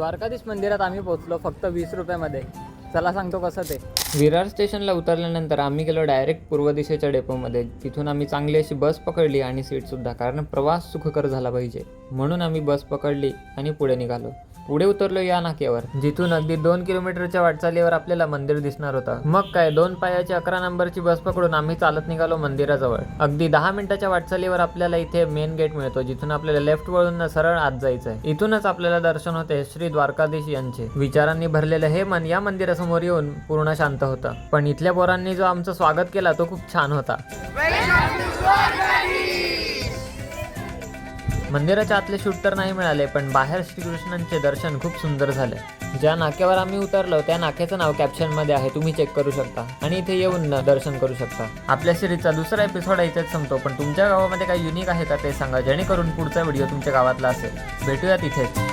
द्वारकाधीश मंदिरात आम्ही पोहोचलो फक्त वीस रुपयामध्ये. चला सांगतो कसं ते. विरार स्टेशनला उतरल्यानंतर आम्ही गेलो डायरेक्ट पूर्व दिशेच्या डेपोमध्ये. तिथून आम्ही चांगली अशी बस पकडली आणि सीटसुद्धा कारण प्रवास सुखकर झाला पाहिजे. म्हणून आम्ही बस पकडली आणि पुढे निघालो. पुढे उतरलो या नाक्यावर. जिथून अगदी दोन किलोमीटरच्या वाटचालीवर आपल्याला मंदिर दिसणार होतं. मग काय दोन पायाची अकरा नंबरची बस पकडून आम्ही चालत निघालो मंदिराजवळ. अगदी दहा मिनिटाच्या वाटचालीवर आपल्याला इथे मेन गेट मिळतो जिथून आपल्याला लेफ्ट वळून सरळ आत जायचंय. इथूनच आपल्याला दर्शन होते श्री द्वारकाधीश यांचे. विचारांनी भरलेलं हे मन या मंदिरासमोर येऊन पूर्ण शांत होतं. पण इथल्या पोरांनी जो आमचं स्वागत केला तो खूप छान होता. मंदिराच्या आतले शूट तर नाही मिळाले पण बाहेर श्रीकृष्णांचे दर्शन खूप सुंदर झाले. ज्या नाक्यावर आम्ही उतरलो त्या नाक्याचं नाव कॅप्शनमध्ये आहे तुम्ही चेक करू शकता. आणि इथे येऊन दर्शन करू शकता. आपल्या सिरीजचा दुसरा एपिसोड इथेच संपतो पण तुमच्या गावामध्ये काही युनिक आहे का ते सांगा जेणेकरून पुढचा व्हिडिओ तुमच्या गावातला असेल. भेटूया तिथेच.